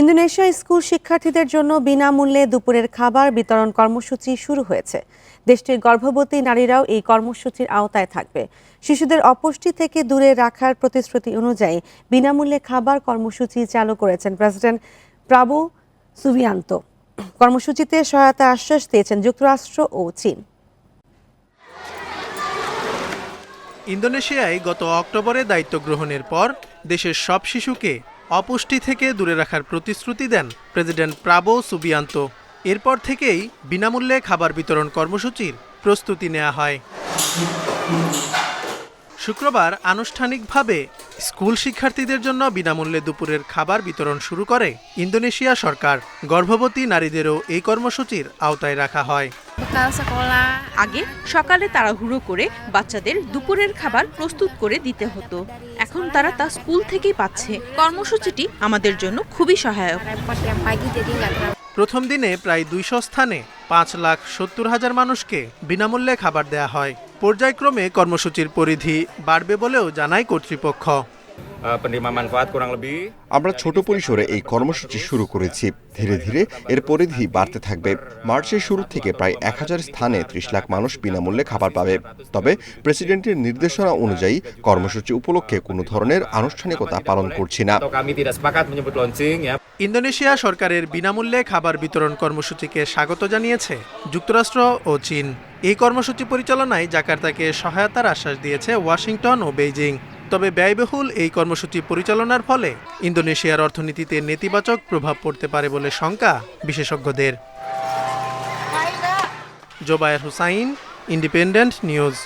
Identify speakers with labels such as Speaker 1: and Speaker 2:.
Speaker 1: Indonesia school শিক্ষার্থীদের জন্য বিনামূল্যে দুপুরের খাবার বিতরণ কর্মসূচি শুরু হয়েছে। দেশটির গর্ভবতী নারীরাও এই কর্মসূচির আওতায় থাকবে। শিশুদের অপুষ্টি থেকে দূরে রাখার প্রতিশ্রুতি অনুযায়ী বিনামূল্যে খাবার কর্মসূচি চালু করেছেন প্রেসিডেন্ট প্রাবু সুবিয়ান্ত। কর্মসূচিতে সহায়তা আশ্বাস দিয়েছেন যুক্তরাষ্ট্র ও চীন।
Speaker 2: ইন্দোনেশিয়ায় গত অক্টোবরে দায়িত্ব গ্রহণের পর দেশের সব শিশুকে অপুষ্টি থেকে দূরে রাখার প্রতিশ্রুতি দেন প্রেসিডেন্ট প্রাবো সুবিয়ান্ত। এরপর থেকেই বিনামূল্যে খাবার বিতরণ কর্মসূচির প্রস্তুতি নেওয়া হয়। শুক্রবার আনুষ্ঠানিকভাবে স্কুল শিক্ষার্থীদের জন্য বিনামূল্যে দুপুরের খাবার বিতরণ শুরু করে ইন্দোনেশিয়া সরকার। গর্ভবতী নারীদেরও এই কর্মসূচির আওতায় রাখা হয়।
Speaker 3: আগে সকালে তাড়াহুড়ো করে বাচ্চাদের দুপুরের খাবার প্রস্তুত করে দিতে হতো। এখন তারা তা স্কুল থেকেই পাচ্ছে। কর্মসূচিটি আমাদের জন্য খুবই সহায়ক।
Speaker 2: প্রথম দিনে প্রায় দুইশো স্থানে পাঁচ লাখ সত্তর হাজার মানুষকে বিনামূল্যে খাবার দেয়া হয়। পর্যায়ক্রমে কর্মসূচির পরিধি বাড়বে বলেও জানায় কর্তৃপক্ষ।
Speaker 4: Penerima manfaat kurang lebih
Speaker 5: আমরা ছোট পরিসরে এই কর্মসূচি শুরু করেছি। ধীরে ধীরে এর পরিধি বাড়তে থাকবে। মার্চের শুরু থেকে প্রায় এক হাজার স্থানে ত্রিশ লাখ মানুষ বিনামূল্যে খাবার পাবে। তবে প্রেসিডেন্টের নির্দেশনা অনুযায়ী কর্মসূচি উপলক্ষে কোনো ধরনের আনুষ্ঠানিকতা পালন করছি না।
Speaker 4: ya
Speaker 2: ইন্দোনেশিয়া সরকারের বিনামূল্যে খাবার বিতরণ কর্মসূচিকে স্বাগত জানিয়েছে যুক্তরাষ্ট্র ও চীন। এই কর্মসূচি পরিচালনায় জাকার্তাকে সহায়তার আশ্বাস দিয়েছে ওয়াশিংটন ও বেইজিং। তবে ব্যয়বহুল এই কর্মসূচি পরিচালনার ফলে ইন্দোনেশিয়ার অর্থনীতিতে নেতিবাচক প্রভাব পড়তে পারে বলে শঙ্কা বিশেষজ্ঞদের। Zobayer Hussain, independent news.